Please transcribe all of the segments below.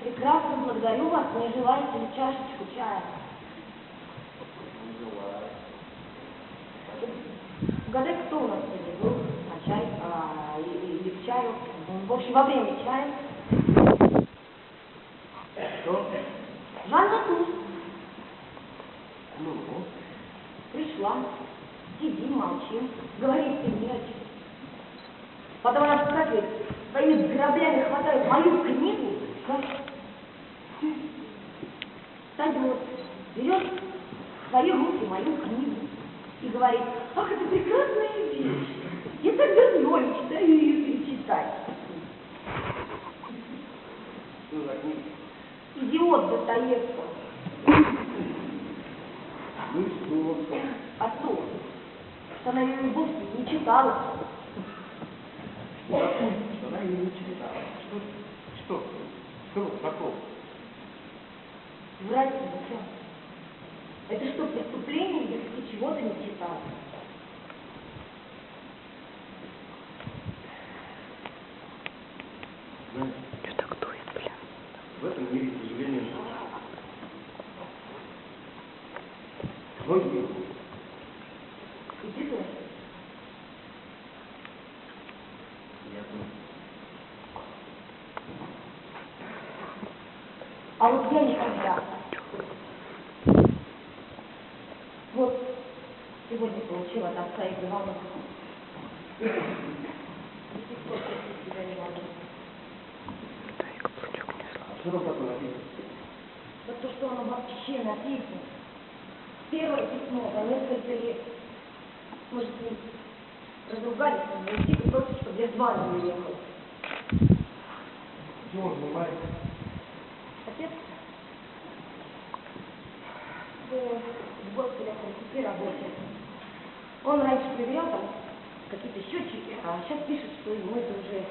Прекрасно, благодарю вас. Не желаете ли чашечку чая? Угадай, кто у нас сегодня был на чай, а, или, или к чаю, в общем, во время чая. Что? Жанна Туз Ну, пришла. Сидим, молчим, говорить не о чем. Потом она вскакивает, своими граблями хватает мою книгу, как... Саня вот берет в свои руки мою книгу и говорит, ах, это прекрасная вещь. Я так давно мечтаю ее перечитать. Идиот Достоевского. Ну и что? А то, что она ее и вовсе не читала. Она ее не читала? Что? Что? Что такого? Врать зачем? Это что, преступление, если ты чего-то не читал? Знаешь, Что так дует, бля? в этом мире, к сожалению, многие А вот я никогда. Вот сегодня получила от отца и а что там такое? Вот то, что оно вообще написано. Первое письмо за несколько лет. С ним разругались, он тихо просит, чтобы я с вами уехал. Чем он занимается? Отец в госпитале при работе. Он раньше проверял там какие-то счетчики, а сейчас пишет, что ему это уже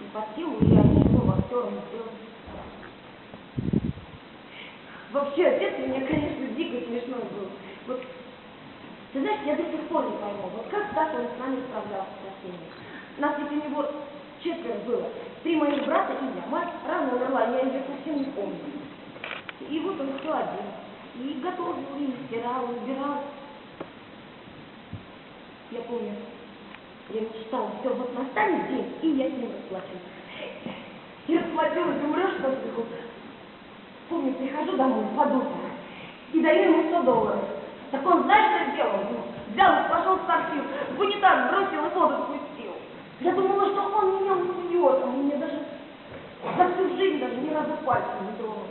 не под силу, и они его сторону сделают. Вообще, отец у меня, конечно, дико смешной был. Вот, ты знаешь, я до сих пор не пойму, вот как так он с нами справлялся со всеми. Нас ведь у него четверо было. Три моих брата и я. Мать рано умерла, я ее совсем не помню. И вот он все один. И готовил, и стирал, и убирал. Я помню, я мечтала, все, вот настанет день, и я с ним расплачусь. И расплатилась, умрешь что смеху. Помню, прихожу домой, подумала, и даю ему 100 долларов. Так он, знаешь, что сделал? Взял, пошел в сортир, в унитаз бросил и воду спустил. Я думала, что он меня убьет, а он мне даже за всю жизнь даже ни разу пальцем не тронул.